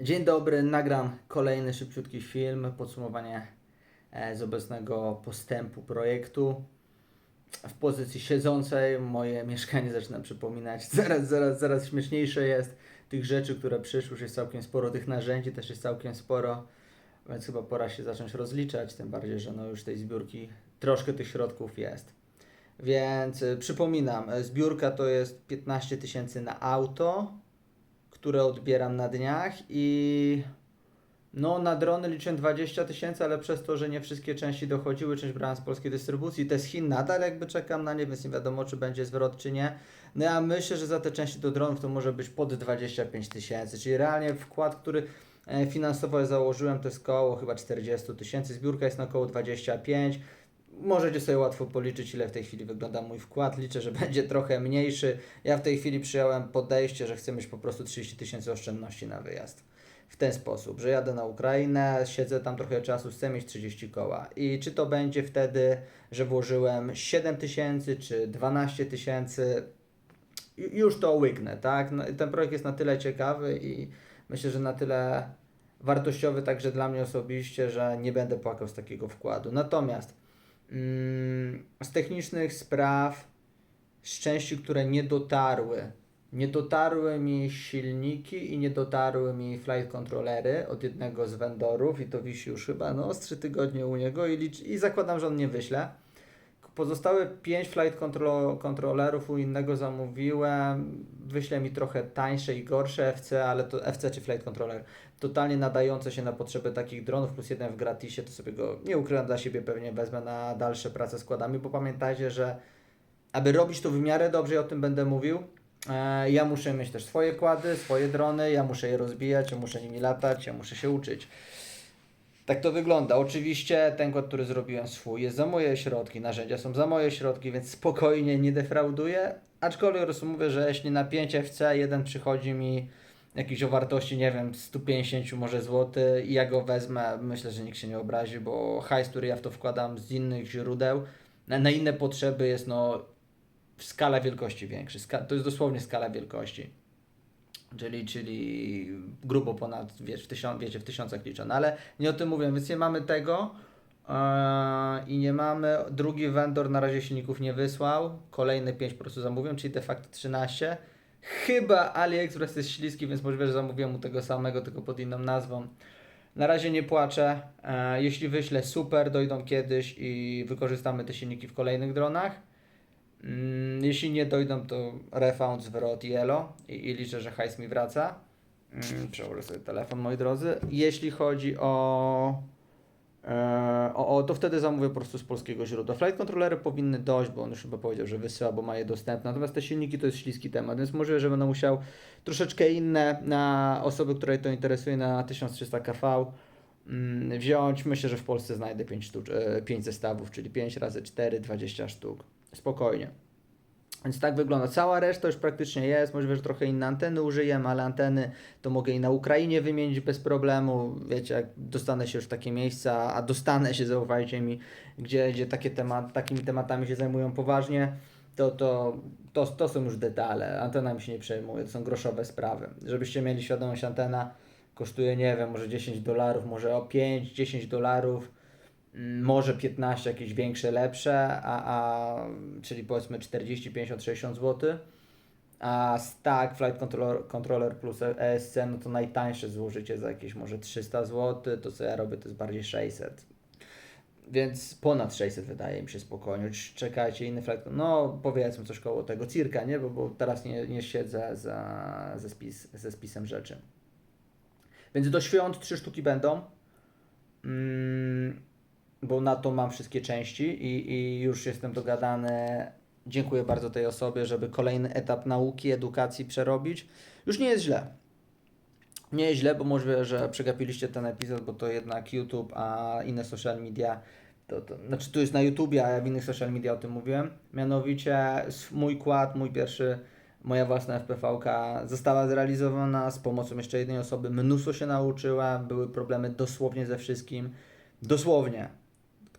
Dzień dobry, nagram kolejny szybciutki film, podsumowanie e, z obecnego postępu projektu. W pozycji siedzącej moje mieszkanie zaczyna przypominać, zaraz, zaraz, zaraz śmieszniejsze jest. Tych rzeczy, które przyszły, już jest całkiem sporo, tych narzędzi też jest całkiem sporo, więc chyba pora się zacząć rozliczać, tym bardziej, że no już tej zbiórki troszkę tych środków jest. Więc y, przypominam, y, zbiórka to jest 15 tysięcy na auto, które odbieram na dniach i no na drony liczę 20 tysięcy, ale przez to, że nie wszystkie części dochodziły, część brałem z polskiej dystrybucji, te z Chin nadal jakby czekam na nie, więc nie wiadomo czy będzie zwrot czy nie. No ja myślę, że za te części do dronów to może być pod 25 tysięcy, czyli realnie wkład, który e, finansowo założyłem to jest koło chyba 40 tysięcy, zbiórka jest na około 25 Możecie sobie łatwo policzyć, ile w tej chwili wygląda mój wkład. Liczę, że będzie trochę mniejszy. Ja w tej chwili przyjąłem podejście, że chcę mieć po prostu 30 tysięcy oszczędności na wyjazd. W ten sposób, że jadę na Ukrainę, siedzę tam trochę czasu, chcę mieć 30 koła. I czy to będzie wtedy, że włożyłem 7 tysięcy czy 12 tysięcy, ju- już to łyknę, tak? No, ten projekt jest na tyle ciekawy i myślę, że na tyle wartościowy także dla mnie osobiście, że nie będę płakał z takiego wkładu. Natomiast z technicznych spraw, z części, które nie dotarły, nie dotarły mi silniki i nie dotarły mi flight controllery od jednego z vendorów i to wisi już chyba no, z 3 tygodnie u niego i, licz, i zakładam, że on nie wyśle. Pozostałe 5 flight control, controllerów u innego zamówiłem. Wyśle mi trochę tańsze i gorsze FC, ale to FC czy flight controller totalnie nadające się na potrzeby takich dronów, plus jeden w gratisie, to sobie go nie ukrywam dla siebie, pewnie wezmę na dalsze prace składami, bo pamiętajcie, że aby robić to w miarę dobrze, i o tym będę mówił, e, ja muszę mieć też swoje kłady, swoje drony, ja muszę je rozbijać, ja muszę nimi latać, ja muszę się uczyć. Tak to wygląda. Oczywiście ten kod, który zrobiłem swój, jest za moje środki, narzędzia są za moje środki, więc spokojnie nie defrauduję. Aczkolwiek mówię, że jeśli na 5 FC jeden przychodzi mi jakiś o wartości, nie wiem, 150 może złoty i ja go wezmę, myślę, że nikt się nie obrazi, bo hajs, który ja w to wkładam z innych źródeł, na, na inne potrzeby jest no w skala wielkości większy. Ska to jest dosłownie skala wielkości. Czyli, czyli grubo ponad, wiesz, w tysiąc, wiecie, w tysiącach liczone, ale nie o tym mówię, więc nie mamy tego yy, i nie mamy, drugi vendor na razie silników nie wysłał, kolejne 5 po prostu zamówiłem, czyli de facto 13. Chyba AliExpress jest śliski, więc możliwe, że zamówiłem mu tego samego, tylko pod inną nazwą. Na razie nie płaczę. E, jeśli wyślę, super, dojdą kiedyś i wykorzystamy te silniki w kolejnych dronach. Mm, jeśli nie dojdą, to refund, zwrot i i, i liczę, że hajs mi wraca. Mm, przełożę sobie telefon, moi drodzy. Jeśli chodzi o, e, o, o, to wtedy zamówię po prostu z polskiego źródła. Flight controllery powinny dojść, bo on już chyba powiedział, że wysyła, bo ma je dostępne. Natomiast te silniki to jest śliski temat, więc możliwe, że będę musiał troszeczkę inne na osoby, które to interesuje na 1300 kV mm, wziąć. Myślę, że w Polsce znajdę 5, sztucz, e, 5 zestawów, czyli 5 razy 4, 20 sztuk. Spokojnie. Więc tak wygląda. Cała reszta już praktycznie jest. Możliwe, że trochę inne anteny użyjemy, ale anteny to mogę i na Ukrainie wymienić bez problemu. Wiecie, jak dostanę się już w takie miejsca, a dostanę się, zaufajcie mi, gdzie, gdzie takie temat, takimi tematami się zajmują poważnie, to, to, to, to są już detale. Antenami się nie przejmuje, to są groszowe sprawy. Żebyście mieli świadomość, antena kosztuje, nie wiem, może 10 dolarów, może o 5-10 dolarów może 15 jakieś większe, lepsze, a, a, czyli powiedzmy 40, 50, 60 zł. A stack Flight Controller, controller plus ESC, no to najtańsze złożycie za jakieś może 300 zł, to co ja robię to jest bardziej 600. Więc ponad 600 wydaje mi się spokojnie. Czekajcie, inny flight, no powiedzmy coś koło tego, cirka, nie? Bo, bo teraz nie, nie siedzę za, ze, spis, ze spisem rzeczy. Więc do świąt trzy sztuki będą. Mm, bo na to mam wszystkie części i, i już jestem dogadany. Dziękuję bardzo tej osobie, żeby kolejny etap nauki, edukacji przerobić. Już nie jest źle. Nie jest źle, bo możliwe, że przegapiliście ten epizod, bo to jednak YouTube, a inne social media. To, to, znaczy tu jest na YouTubie, a ja w innych social media o tym mówiłem. Mianowicie mój kład, mój pierwszy, moja własna FPV została zrealizowana z pomocą jeszcze jednej osoby. Mnóstwo się nauczyłem, były problemy dosłownie ze wszystkim. Dosłownie.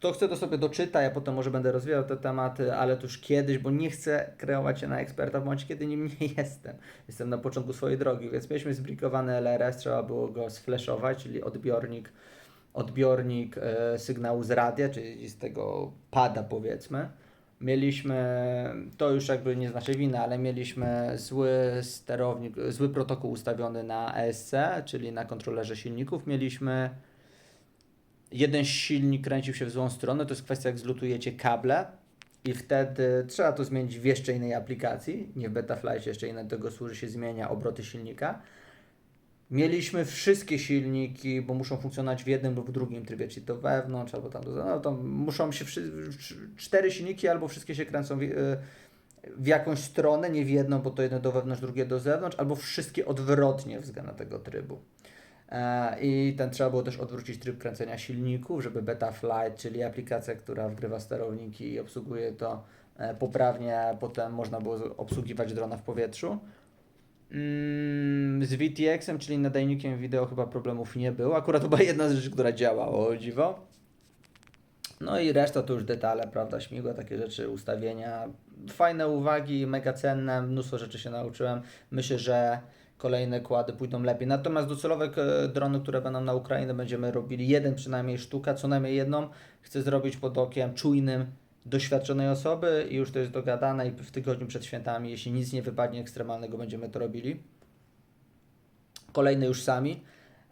Kto chce, to sobie doczyta, ja potem może będę rozwijał te tematy, ale to już kiedyś, bo nie chcę kreować się na eksperta w momencie, kiedy nim nie jestem. Jestem na początku swojej drogi, więc mieliśmy zbrikowany LRS, trzeba było go sflashować, czyli odbiornik, odbiornik e, sygnału z radia, czyli z tego pada powiedzmy. Mieliśmy, to już jakby nie z naszej winy, ale mieliśmy zły sterownik, zły protokół ustawiony na ESC, czyli na kontrolerze silników. Mieliśmy jeden silnik kręcił się w złą stronę, to jest kwestia jak zlutujecie kable i wtedy trzeba to zmienić w jeszcze innej aplikacji, nie w Betaflight, jeszcze inne do tego służy się zmienia obroty silnika. Mieliśmy wszystkie silniki, bo muszą funkcjonować w jednym lub w drugim trybie, czyli to wewnątrz albo tam, no to muszą się cztery silniki albo wszystkie się kręcą w, e, w jakąś stronę, nie w jedną, bo to jedno do wewnątrz, drugie do zewnątrz, albo wszystkie odwrotnie względem tego trybu. E, I ten trzeba było też odwrócić tryb kręcenia silników, żeby Betaflight, czyli aplikacja, która wgrywa sterowniki i obsługuje to e, poprawnie, potem można było obsługiwać drona w powietrzu. Mm, Z VTX-em, czyli nadajnikiem wideo, chyba problemów nie było. Akurat to była jedna z rzeczy, która działała, o dziwo. No i reszta to już detale, prawda, śmigła, takie rzeczy, ustawienia. Fajne uwagi, mega cenne, mnóstwo rzeczy się nauczyłem. Myślę, że kolejne kłady pójdą lepiej. Natomiast docelowe e, drony, które będą na Ukrainę, będziemy robili jeden przynajmniej sztuka, co najmniej jedną. Chcę zrobić pod okiem czujnym, doświadczonej osoby i już to jest dogadane i w tygodniu przed świętami, jeśli nic nie wypadnie ekstremalnego, będziemy to robili. Kolejne już sami.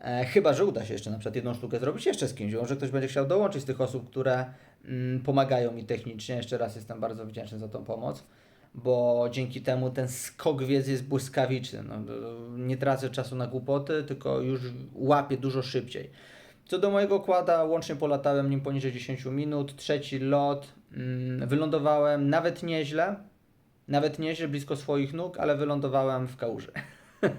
E, chyba, że uda się jeszcze na przykład jedną sztukę zrobić jeszcze z kimś. Może ktoś będzie chciał dołączyć z tych osób, które mm, pomagają mi technicznie. Jeszcze raz jestem bardzo wdzięczny za tą pomoc, bo dzięki temu ten skok wiedzy jest błyskawiczny. No, nie tracę czasu na głupoty, tylko już łapię dużo szybciej. Co do mojego kłada, łącznie polatałem nim poniżej 10 minut. Trzeci lot, mm, wylądowałem nawet nieźle, nawet nieźle blisko swoich nóg, ale wylądowałem w kałuży.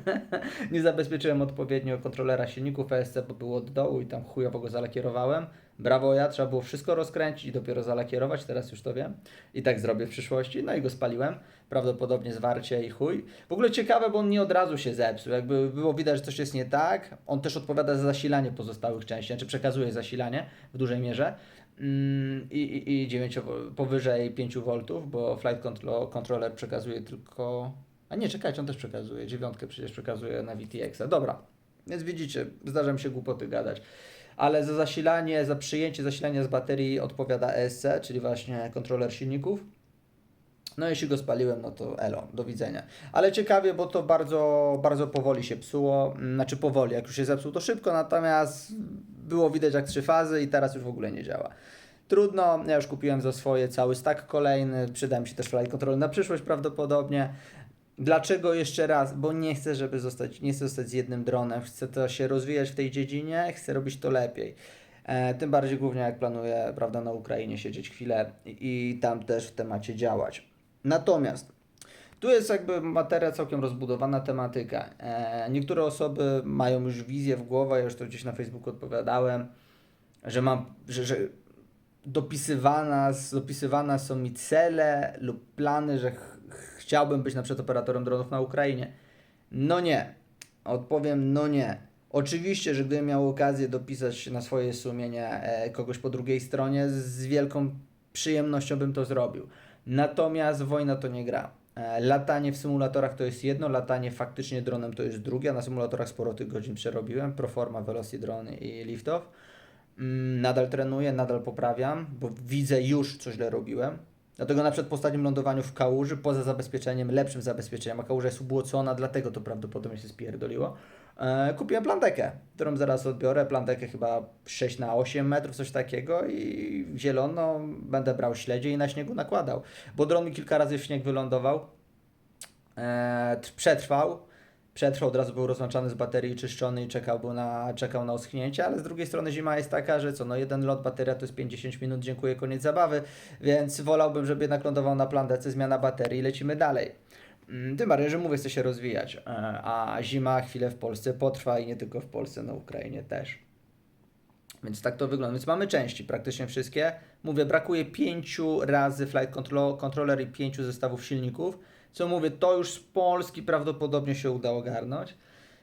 nie zabezpieczyłem odpowiednio kontrolera silników ESC, bo było od dołu i tam chujowo go zalakierowałem. Brawo ja, trzeba było wszystko rozkręcić i dopiero zalakierować, teraz już to wiem. I tak zrobię w przyszłości. No i go spaliłem. Prawdopodobnie zwarcie i chuj. W ogóle ciekawe, bo on nie od razu się zepsuł. Jakby było widać, że coś jest nie tak. On też odpowiada za zasilanie pozostałych części, znaczy przekazuje zasilanie w dużej mierze. Mm, I, i, i 9, powyżej 5 V, bo Flight control, Controller przekazuje tylko. A nie, czekajcie, on też przekazuje. Dziewiątkę przecież przekazuje na VTX-a. Dobra, więc widzicie, zdarza mi się głupoty gadać. Ale za zasilanie, za przyjęcie zasilania z baterii odpowiada ESC, czyli właśnie kontroler silników. No jeśli go spaliłem, no to elo, do widzenia. Ale ciekawie, bo to bardzo, bardzo powoli się psuło. Znaczy powoli, jak już się zepsuł, to szybko, natomiast było widać jak trzy fazy i teraz już w ogóle nie działa. Trudno, ja już kupiłem za swoje cały stack kolejny, przyda mi się też flight control na przyszłość prawdopodobnie. Dlaczego jeszcze raz? Bo nie chcę, żeby zostać, nie chcę zostać z jednym dronem, chcę to się rozwijać w tej dziedzinie, chcę robić to lepiej. E, tym bardziej głównie jak planuję, prawda, na Ukrainie siedzieć chwilę i, i tam też w temacie działać. Natomiast tu jest jakby materia całkiem rozbudowana tematyka. E, niektóre osoby mają już wizję w głowie, ja już to gdzieś na Facebooku odpowiadałem, że mam, że, że dopisywana, dopisywane są mi cele lub plany, że chciałbym być na przykład operatorem dronów na Ukrainie. No nie. Odpowiem no nie. Oczywiście, że gdybym miał okazję dopisać na swoje sumienie e, kogoś po drugiej stronie, z wielką przyjemnością bym to zrobił. Natomiast wojna to nie gra. E, Latanie w symulatorach to jest jedno, latanie faktycznie dronem to jest drugie. Na symulatorach sporo tych godzin przerobiłem. Proforma, Velocity Drone i Liftoff. Mm, Nadal trenuję, nadal poprawiam, bo widzę już, co źle robiłem. Dlatego na przykład po ostatnim lądowaniu w kałuży, poza zabezpieczeniem, lepszym zabezpieczeniem, a kałuża jest ubłocona, dlatego to prawdopodobnie się spierdoliło, e, kupiłem plantekę, którą zaraz odbiorę. Plantekę chyba 6 na 8 metrów, coś takiego i zielono będę brał śledzie i na śniegu nakładał. Bo dron mi kilka razy w śnieg wylądował, e, tr- przetrwał, przetrwał, od razu był rozłączany z baterii, czyszczony i czekał, był na, czekał na oschnięcie, ale z drugiej strony zima jest taka, że co, no jeden lot bateria to jest 50 minut, dziękuję, koniec zabawy, więc wolałbym, żeby jednak lądował na plandece, zmiana baterii i lecimy dalej. Mm, Tym bardziej, że mówię, chce się rozwijać, e, a zima chwilę w Polsce potrwa i nie tylko w Polsce, na Ukrainie też. Więc tak to wygląda. Więc mamy części, praktycznie wszystkie. Mówię, brakuje pięciu razy flight control, controller i pięciu zestawów silników. Co mówię, to już z Polski prawdopodobnie się uda ogarnąć.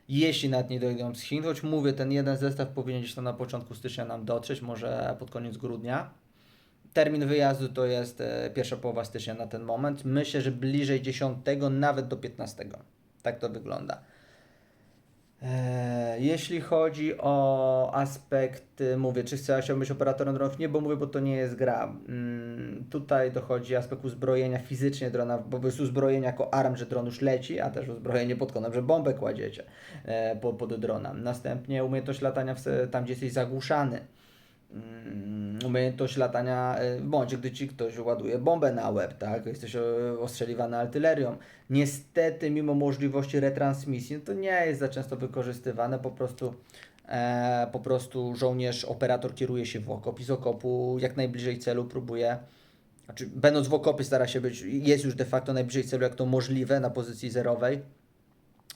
Jeśli nawet nie dojdą z Chin, choć mówię, ten jeden zestaw powinien gdzieś tam na początku stycznia nam dotrzeć, może pod koniec grudnia. termin wyjazdu to jest e, pierwsza połowa stycznia na ten moment. Myślę, że bliżej 10, nawet do 15. Tak to wygląda. E, Jeśli chodzi o aspekt, y, mówię, czy chcę, chciałbym być operatorem dronów? Nie, bo mówię, bo to nie jest gra. Tutaj dochodzi aspekt uzbrojenia fizycznie drona, bo jest uzbrojenie jako arm, że dron już leci, a też uzbrojenie pod kątem, że bombę kładziecie e, pod, pod drona. Następnie umiejętność latania w, tam, gdzie jesteś zagłuszany. Mm, Umiejętność latania e, w momencie, gdy ci ktoś ładuje bombę na łeb, tak? Jesteś e, ostrzeliwany artylerią. Niestety, mimo możliwości retransmisji, no to nie jest za często wykorzystywane. Po prostu, e, po prostu żołnierz, operator kieruje się w okop i z okopu jak najbliżej celu próbuje. Znaczy, będąc w okopie, stara się być, jest już de facto najbliżej celu, jak to możliwe, na pozycji zerowej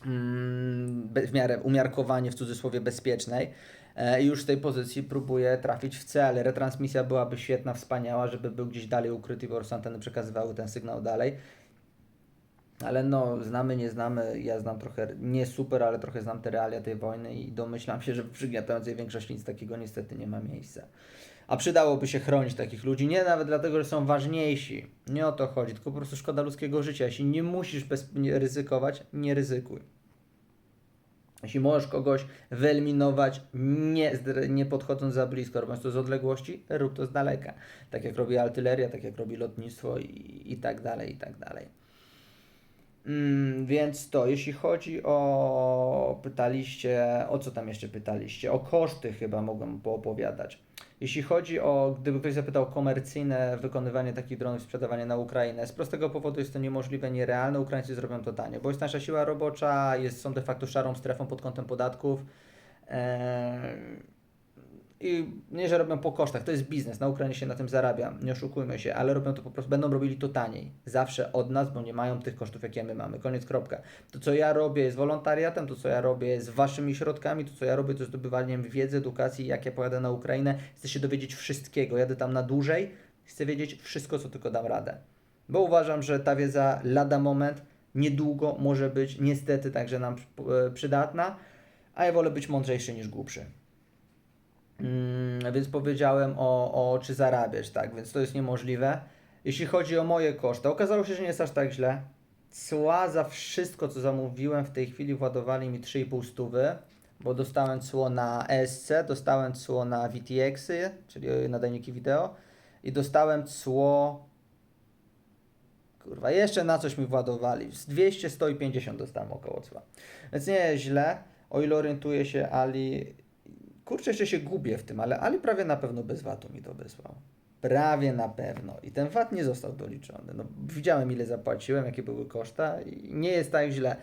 mm, w miarę umiarkowanie w cudzysłowie bezpiecznej e, i już z tej pozycji próbuje trafić w cel. Retransmisja byłaby świetna, wspaniała, żeby był gdzieś dalej ukryty prostu anteny przekazywały ten sygnał dalej. Ale no, znamy, nie znamy, ja znam trochę, nie super, ale trochę znam te realia tej wojny i domyślam się, że w przygniatającej większości nic takiego niestety nie ma miejsca. A przydałoby się chronić takich ludzi, nie nawet dlatego, że są ważniejsi. Nie o to chodzi, tylko po prostu szkoda ludzkiego życia. Jeśli nie musisz bez, nie ryzykować, nie ryzykuj. Jeśli możesz kogoś wyeliminować, nie, nie podchodząc za blisko, robiąc to z odległości, rób to z daleka. Tak jak robi artyleria, tak jak robi lotnictwo i, i tak dalej, i tak dalej. Mm, więc to, jeśli chodzi o. Pytaliście, o co tam jeszcze pytaliście? O koszty chyba mogłem poopowiadać. Jeśli chodzi o, gdyby ktoś zapytał, komercyjne wykonywanie takich dronów, sprzedawanie na Ukrainę, z prostego powodu jest to niemożliwe, nierealne. Ukraińcy zrobią to tanie, bo jest nasza siła robocza, jest, są de facto szarą strefą pod kątem podatków. Eee, i nie, że robią po kosztach, to jest biznes, na Ukrainie się na tym zarabia, nie oszukujmy się, ale robią to po prostu, będą robili to taniej, zawsze od nas, bo nie mają tych kosztów, jakie my mamy, koniec, kropka. To, co ja robię jest wolontariatem, to, co ja robię jest waszym środkami, to, co ja robię to zdobywaniem wiedzy, edukacji, jak ja pojadę na Ukrainę, chcę się dowiedzieć wszystkiego, jadę tam na dłużej, chcę wiedzieć wszystko, co tylko dam radę, bo uważam, że ta wiedza lada moment, niedługo może być niestety także nam e, przydatna, a ja wolę być mądrzejszy niż głupszy. Mm, więc powiedziałem o, o czy zarabiasz, tak, więc to jest niemożliwe. Jeśli chodzi o moje koszty, okazało się, że nie jest aż tak źle. Cła za wszystko, co zamówiłem w tej chwili władowali mi 3,5 stówy, bo dostałem cło na ESC, dostałem cło na VTX-y, czyli nadajniki wideo i dostałem cło kurwa, jeszcze na coś mi władowali. Z 200, 100 i 50 dostałem około cła. Więc nie jest źle, o ile orientuję się Ali Kurczę, jeszcze się gubię w tym, ale Ali prawie na pewno bez VAT-u mi to wysłał. Prawie na pewno. I ten VAT nie został doliczony. No, widziałem, ile zapłaciłem, jakie były koszta i nie jest tak źle.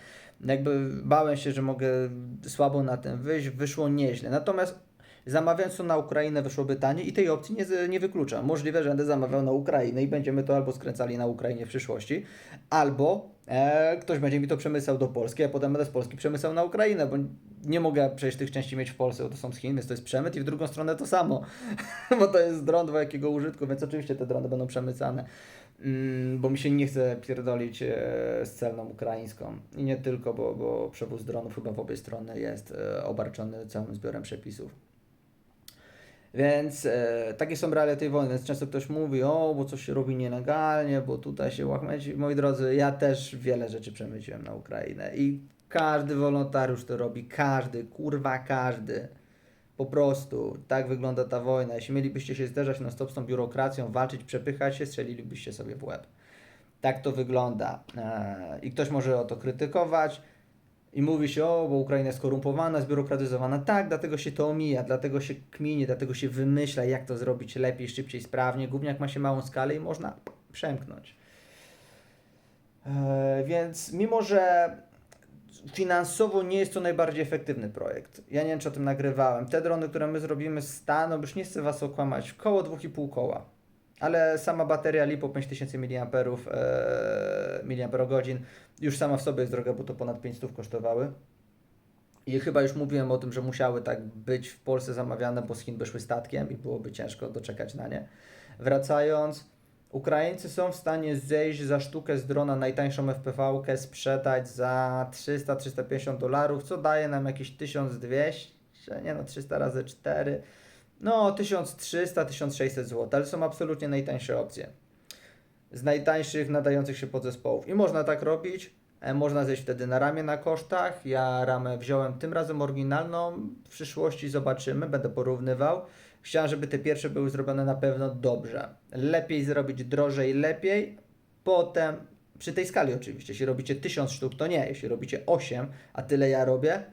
Jakby bałem się, że mogę słabo na tym wyjść, wyszło nieźle. Natomiast zamawiając to na Ukrainę wyszłoby taniej i tej opcji nie, nie wykluczam. Możliwe, że będę zamawiał na Ukrainę i będziemy to albo skręcali na Ukrainie w przyszłości, albo e, ktoś będzie mi to przemycał do Polski, a potem będę z Polski przemycał na Ukrainę, bo nie mogę przecież tych części mieć w Polsce, bo to są z Chin, więc to jest przemyt i w drugą stronę to samo, bo to jest dron dwojakiego użytku, więc oczywiście te drony będą przemycane, mm, bo mi się nie chce pierdolić e, z celną ukraińską i nie tylko, bo, bo przewóz dronów chyba w obie strony jest e, obarczony całym zbiorem przepisów. Więc e, takie są realia tej wojny. Więc często ktoś mówi, o, bo coś się robi nielegalnie, bo tutaj się łachmeci. Moi drodzy, ja też wiele rzeczy przemyciłem na Ukrainę i każdy wolontariusz to robi, każdy, kurwa każdy. Po prostu tak wygląda ta wojna. Jeśli mielibyście się zderzać na stop z tą biurokracją, walczyć, przepychać się, strzelilibyście sobie w łeb. Tak to wygląda. E, I ktoś może o to krytykować. I mówi się, o, bo Ukraina jest skorumpowana, zbiurokratyzowana. Tak, dlatego się to omija, dlatego się kminie, dlatego się wymyśla, jak to zrobić lepiej, szybciej, sprawnie. Głównie jak ma się małą skalę i można przemknąć. E, więc mimo, że finansowo nie jest to najbardziej efektywny projekt. Ja nie wiem, czy o tym nagrywałem. Te drony, które my zrobimy staną, już nie chcę Was okłamać, koło 2,5 koła. Ale sama bateria LiPo 5000 mAh, mAh już sama w sobie jest droga, bo to ponad 500 kosztowały. I chyba już mówiłem o tym, że musiały tak być w Polsce zamawiane, bo z Chin by szły statkiem i byłoby ciężko doczekać na nie. Wracając, Ukraińcy są w stanie zejść za sztukę z drona najtańszą FPV-kę, sprzedać za 300-350 dolarów, co daje nam jakieś 1200, nie no 300 razy 4, No, 1300-1600 zł, ale są absolutnie najtańsze opcje. Z najtańszych nadających się podzespołów. I można tak robić. E, Można zejść wtedy na ramię na kosztach. Ja ramę wziąłem tym razem oryginalną. W przyszłości zobaczymy, będę porównywał. Chciałem, żeby te pierwsze były zrobione na pewno dobrze. Lepiej zrobić drożej, lepiej. Potem, przy tej skali oczywiście, jeśli robicie 1000 sztuk, to nie. Jeśli robicie 8, a tyle ja robię,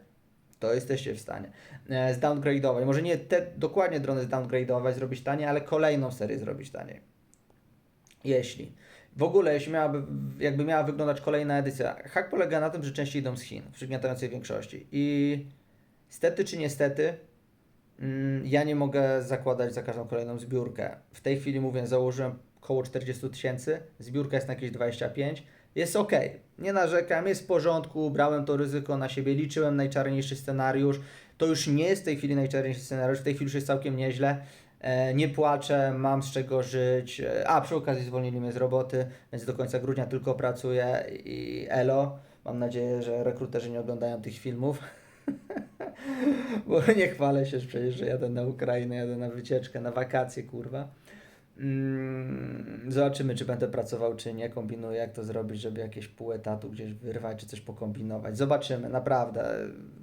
to jesteście w stanie e, zdowngrade'ować. Może nie te dokładnie drony zdowngrade'ować, zrobić taniej, ale kolejną serię zrobić taniej. Jeśli. W ogóle, jeśli miałaby, jakby miała wyglądać kolejna edycja, hak polega na tym, że części idą z Chin, w przygniatającej większości. I stety czy niestety, mm, ja nie mogę zakładać za każdą kolejną zbiórkę. W tej chwili mówię, założyłem około 40 tysięcy, zbiórka jest na jakieś 25, jest ok, nie narzekam, jest w porządku, brałem to ryzyko na siebie, liczyłem najczarniejszy scenariusz. To już nie jest w tej chwili najczarniejszy scenariusz, w tej chwili już jest całkiem nieźle. E, nie płaczę, mam z czego żyć. E, A przy okazji zwolnili mnie z roboty, więc do końca grudnia tylko pracuję i elo. Mam nadzieję, że rekruterzy nie oglądają tych filmów. Bo nie chwalę się przecież, że jadę na Ukrainę, jadę na wycieczkę, na wakacje, kurwa. Mm, Zobaczymy, czy będę pracował, czy nie. Kombinuję, jak to zrobić, żeby jakieś pół etatu gdzieś wyrwać, czy coś pokombinować. Zobaczymy, naprawdę.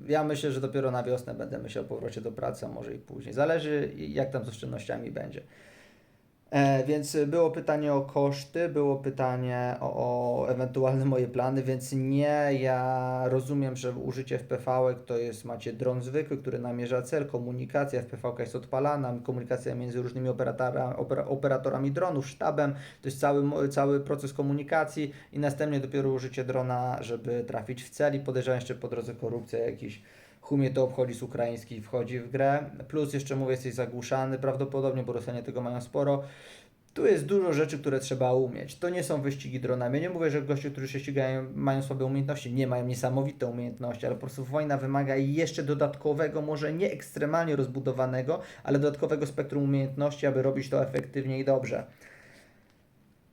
Ja myślę, że dopiero na wiosnę będę myślał o powrocie do pracy, a może i później. Zależy, jak tam z oszczędnościami będzie. E, więc było pytanie o koszty, było pytanie o, o ewentualne moje plany, więc nie, ja rozumiem, że użycie FPV to jest, macie dron zwykły, który namierza cel, komunikacja FPV jest odpalana, komunikacja między różnymi operatora, opera, operatorami dronów, sztabem, to jest cały, cały proces komunikacji i następnie dopiero użycie drona, żeby trafić w cel i podejrzewam jeszcze po drodze korupcja jakiś Humie to obchodzi z ukraiński wchodzi w grę. Plus jeszcze mówię, jesteś zagłuszany prawdopodobnie, bo Rosjanie tego mają sporo. Tu jest dużo rzeczy, które trzeba umieć. To nie są wyścigi dronami. Ja nie mówię, że goście, którzy się ścigają, mają słabe umiejętności. Nie, mają niesamowite umiejętności, ale po prostu wojna wymaga jeszcze dodatkowego, może nie ekstremalnie rozbudowanego, ale dodatkowego spektrum umiejętności, aby robić to efektywnie i dobrze.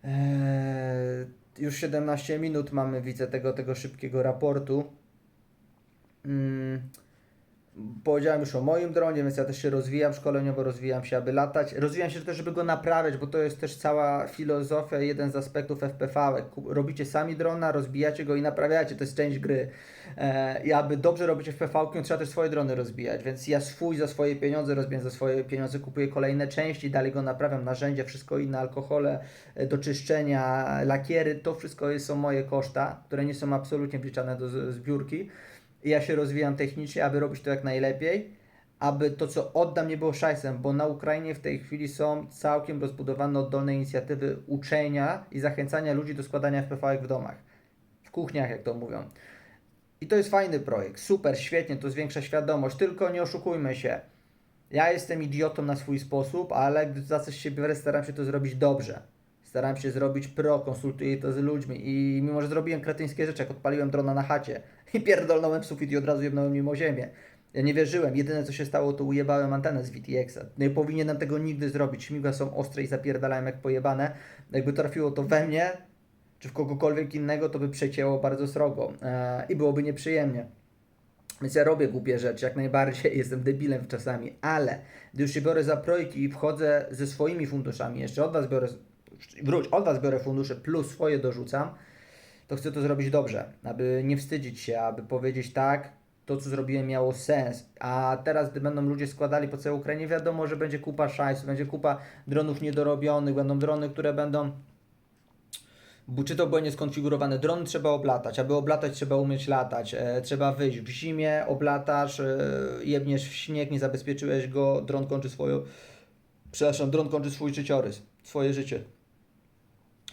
Eee, już 17 minut mamy, widzę tego, tego szybkiego raportu. Mm, Powiedziałem już o moim dronie, więc ja też się rozwijam szkoleniowo, rozwijam się, aby latać. Rozwijam się też, żeby go naprawiać, bo to jest też cała filozofia, jeden z aspektów FPV. Robicie sami drona, rozbijacie go i naprawiacie, to jest część gry. E, I aby dobrze robić FPV, trzeba też swoje drony rozbijać, więc ja swój za swoje pieniądze rozbijam za swoje pieniądze, kupuję kolejne części, dalej go naprawiam, narzędzia, wszystko inne, alkohole e, do czyszczenia, lakiery, to wszystko są moje koszta, które nie są absolutnie wliczane do zbiórki. Ja się rozwijam technicznie, aby robić to jak najlepiej, aby to, co oddam, nie było szajsem, bo na Ukrainie w tej chwili są całkiem rozbudowane oddolne inicjatywy uczenia i zachęcania ludzi do składania FPV w domach, w kuchniach, jak to mówią. I to jest fajny projekt, super, świetnie, to zwiększa świadomość, tylko nie oszukujmy się. Ja jestem idiotą na swój sposób, ale gdy za coś się biorę, staram się to zrobić dobrze. Staram się zrobić pro, konsultuję to z ludźmi i mimo, że zrobiłem kretyńskie rzeczy, jak odpaliłem drona na chacie i pierdolnąłem w sufit i od razu jebnąłem nim o ziemię. Ja nie wierzyłem. Jedyne co się stało, to ujebałem antenę z VTX-a. Nie powinienem tego nigdy zrobić. Śmigła są ostre i zapierdalałem jak pojebane. Jakby trafiło to we mnie, czy w kogokolwiek innego, to by przecięło bardzo srogo eee, i byłoby nieprzyjemnie. Więc ja robię głupie rzeczy, jak najbardziej, jestem debilem czasami, ale gdy już się biorę za projekt i wchodzę ze swoimi funduszami, jeszcze od Was biorę, wróć, od Was biorę fundusze plus swoje dorzucam, to chcę to zrobić dobrze, aby nie wstydzić się, aby powiedzieć tak, to co zrobiłem miało sens, a teraz gdy będą ludzie składali po całej Ukrainie, wiadomo, że będzie kupa szajsu, będzie kupa dronów niedorobionych, będą drony, które będą bo czy to było nieskonfigurowane. Dron trzeba oblatać. Aby oblatać, trzeba umieć latać. E, trzeba wyjść w zimie, oblatasz, e, w śnieg, nie zabezpieczyłeś go, dron kończy swoją. Przepraszam, dron kończy swój życiorys, swoje życie.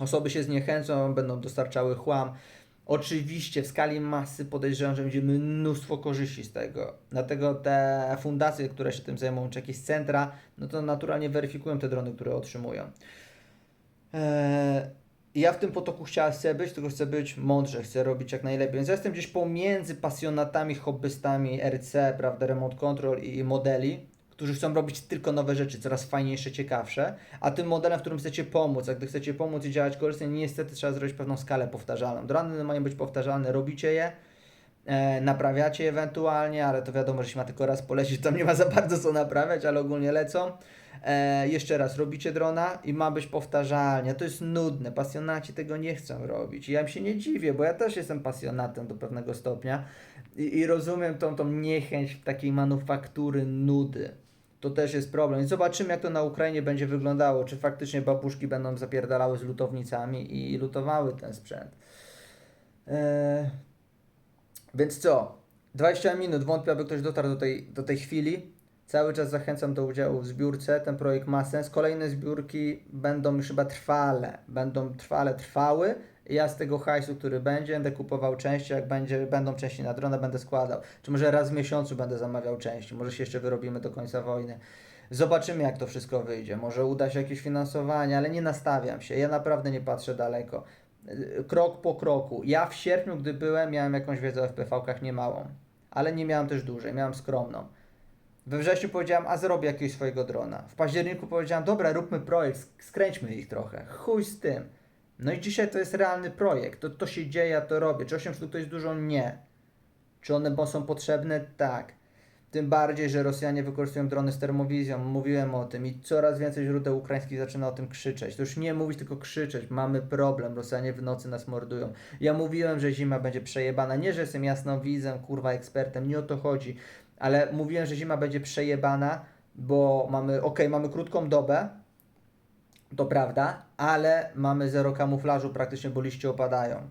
Osoby się zniechęcą, będą dostarczały chłam. Oczywiście w skali masy podejrzewam, że będzie mnóstwo korzyści z tego. Dlatego te fundacje, które się tym zajmują, czy jakieś centra, no to naturalnie weryfikują te drony, które otrzymują. Eee, ja w tym potoku chciałem chcę być, tylko chcę być mądrze, chcę robić jak najlepiej. Więc ja jestem gdzieś pomiędzy pasjonatami, hobbystami RC, prawda, remote control i modeli, którzy chcą robić tylko nowe rzeczy, coraz fajniejsze, ciekawsze, a tym modelem, w którym chcecie pomóc, a gdy chcecie pomóc i działać korzystnie, niestety trzeba zrobić pewną skalę powtarzalną. Drony mają być powtarzalne, robicie je, e, naprawiacie ewentualnie, ale to wiadomo, że się ma tylko raz polecieć, tam nie ma za bardzo co naprawiać, ale ogólnie lecą. E, jeszcze raz, robicie drona i ma być powtarzalnie. To jest nudne, pasjonaci tego nie chcą robić. I ja im się nie dziwię, bo ja też jestem pasjonatem do pewnego stopnia i, i rozumiem tą, tą niechęć takiej manufaktury nudy. To też jest problem. I zobaczymy, jak to na Ukrainie będzie wyglądało. Czy faktycznie babuszki będą zapierdalały z lutownicami i lutowały ten sprzęt. E, więc co? 20 minut, wątpię, aby ktoś dotarł do tej, do tej chwili. Cały czas zachęcam do udziału w zbiórce. Ten projekt ma sens. Kolejne zbiórki będą już chyba trwale. Będą trwale trwały. Ja z tego hajsu, który będzie, będę kupował części. Jak będzie, będą części na drona, będę składał. Czy może raz w miesiącu będę zamawiał części. Może się jeszcze wyrobimy do końca wojny. Zobaczymy, jak to wszystko wyjdzie. Może uda się jakieś finansowanie, ale nie nastawiam się. Ja naprawdę nie patrzę daleko. Krok po kroku. Ja w sierpniu, gdy byłem, miałem jakąś wiedzę o FPV-kach niemałą. Ale nie miałem też dużej, miałem skromną. We wrześniu powiedziałem, a zrobię jakiegoś swojego drona. W październiku powiedziałem, dobra, róbmy projekt, sk- skręćmy ich trochę. Chuj z tym. No i dzisiaj to jest realny projekt. To, to się dzieje, ja to robię. Czy 8 sztuk to jest dużo? Nie. Czy one bo są potrzebne? Tak. Tym bardziej, że Rosjanie wykorzystują drony z termowizją. Mówiłem o tym i coraz więcej źródeł ukraińskich zaczyna o tym krzyczeć. To już nie mówić, tylko krzyczeć. Mamy problem. Rosjanie w nocy nas mordują. Ja mówiłem, że zima będzie przejebana. Nie, że jestem jasnowidzem, kurwa, ekspertem. Nie o to chodzi. Ale mówiłem, że zima będzie przejebana, bo mamy, okej, mamy krótką dobę, to prawda, ale mamy zero kamuflażu praktycznie, bo liście opadają.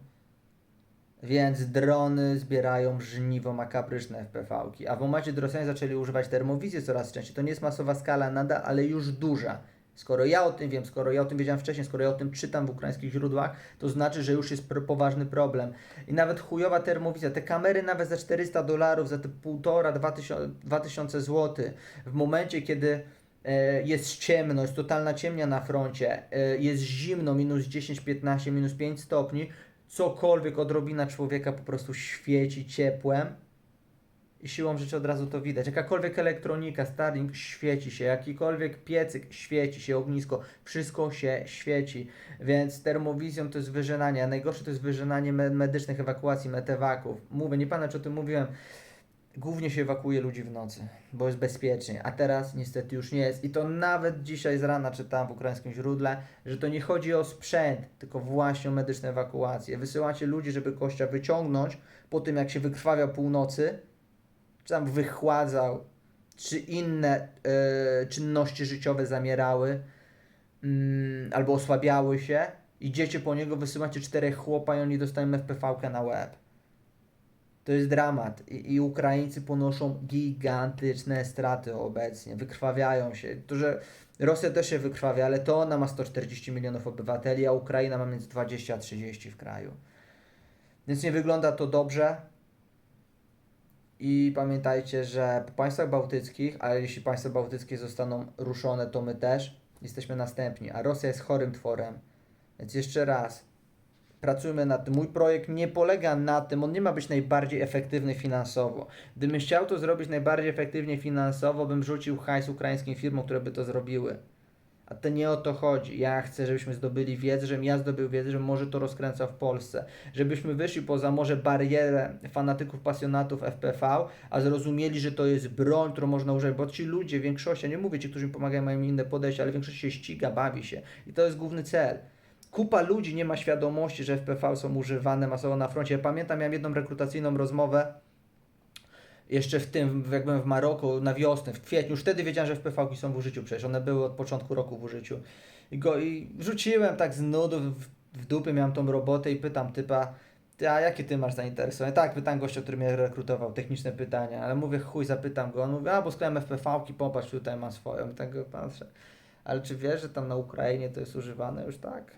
Więc drony zbierają żniwo makabryczne FPV-ki. A w momencie, gdy Rosjanie zaczęli używać termowizję coraz częściej, to nie jest masowa skala nadal, ale już duża. Skoro ja o tym wiem, skoro ja o tym wiedziałem wcześniej, skoro ja o tym czytam w ukraińskich źródłach, to znaczy, że już jest poważny problem. I nawet chujowa termowizja, te kamery nawet za 400 dolarów, za te półtora, 2000, 2000 zł, w momencie, kiedy jest ciemno, jest totalna ciemnia na froncie, e, jest zimno, minus 10, 15, minus 5 stopni, cokolwiek odrobina człowieka po prostu świeci ciepłem i siłą rzeczy od razu to widać. Jakakolwiek elektronika, Starlink świeci się, jakikolwiek piecyk świeci się, ognisko, wszystko się świeci. Więc termowizją to jest wyżynanie, a najgorsze to jest wyżynanie me- medycznych ewakuacji, metewaków. Mówię, nie pamiętam czy o tym mówiłem, głównie się ewakuuje ludzi w nocy, bo jest bezpiecznie, a teraz niestety już nie jest. I to nawet dzisiaj z rana czytałem w ukraińskim źródle, że to nie chodzi o sprzęt, tylko właśnie o medyczne ewakuacje. Wysyłacie ludzi, żeby kościa wyciągnąć po tym, jak się wykrwawia północy, czy tam wychładzał, czy inne e, czynności życiowe zamierały, mm, albo osłabiały się, idziecie po niego, wysyłacie czterech chłopa i oni dostają FPV-kę na łeb. To jest dramat I, i Ukraińcy ponoszą gigantyczne straty obecnie, wykrwawiają się. To, że Rosja też się wykrwawia, ale to ona ma 140 milionów obywateli, a Ukraina ma między 20 a 30 w kraju. Więc nie wygląda to dobrze. I pamiętajcie, że po państwach bałtyckich, ale jeśli państwa bałtyckie zostaną ruszone, to my też jesteśmy następni. A Rosja jest chorym tworem. Więc jeszcze raz, pracujmy nad tym. Mój projekt nie polega na tym, on nie ma być najbardziej efektywny finansowo. Gdybym chciał to zrobić najbardziej efektywnie finansowo, bym rzucił hajs ukraińskim firmom, które by to zrobiły. A to nie o to chodzi. Ja chcę, żebyśmy zdobyli wiedzę, żebym ja zdobył wiedzę, że może to rozkręca w Polsce. Żebyśmy wyszli poza może barierę fanatyków, pasjonatów FPV, a zrozumieli, że to jest broń, którą można używać, bo ci ludzie, w większości, ja nie mówię ci, którzy mi pomagają, mają inne podejście, ale większość się ściga, bawi się. I to jest główny cel. Kupa ludzi nie ma świadomości, że FPV są używane masowo na froncie. Ja pamiętam, miałem jedną rekrutacyjną rozmowę jeszcze w tym, jak byłem w Maroku na wiosnę, w kwietniu, już wtedy wiedziałem, że FPV-ki są w użyciu, przecież one były od początku roku w użyciu. I go i rzuciłem tak z nudu, w, w dupy miałem tą robotę i pytam typa, ty, a jakie ty masz zainteresowanie? Tak, pytam gościa, który mnie rekrutował, techniczne pytania, ale mówię, chuj, zapytam go, on mówi, a bo sklejam FPV-ki, popatrz, tutaj mam swoją, i tak go patrzę. Ale czy wiesz, że tam na Ukrainie to jest używane już tak?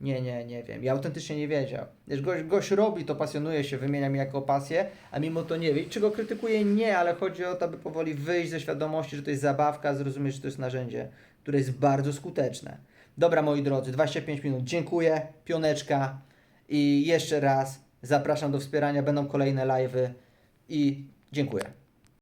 Nie, nie, nie wiem. Ja autentycznie nie wiedział. Wiesz, gość robi to, pasjonuje się, wymienia mi jako pasję, a mimo to nie wie. I Czy go krytykuje? Nie, ale chodzi o to, aby powoli wyjść ze świadomości, że to jest zabawka, zrozumieć, że to jest narzędzie, które jest bardzo skuteczne. Dobra, moi drodzy, 25 minut. Dziękuję, pioneczka i jeszcze raz zapraszam do wspierania. Będą kolejne live'y i dziękuję.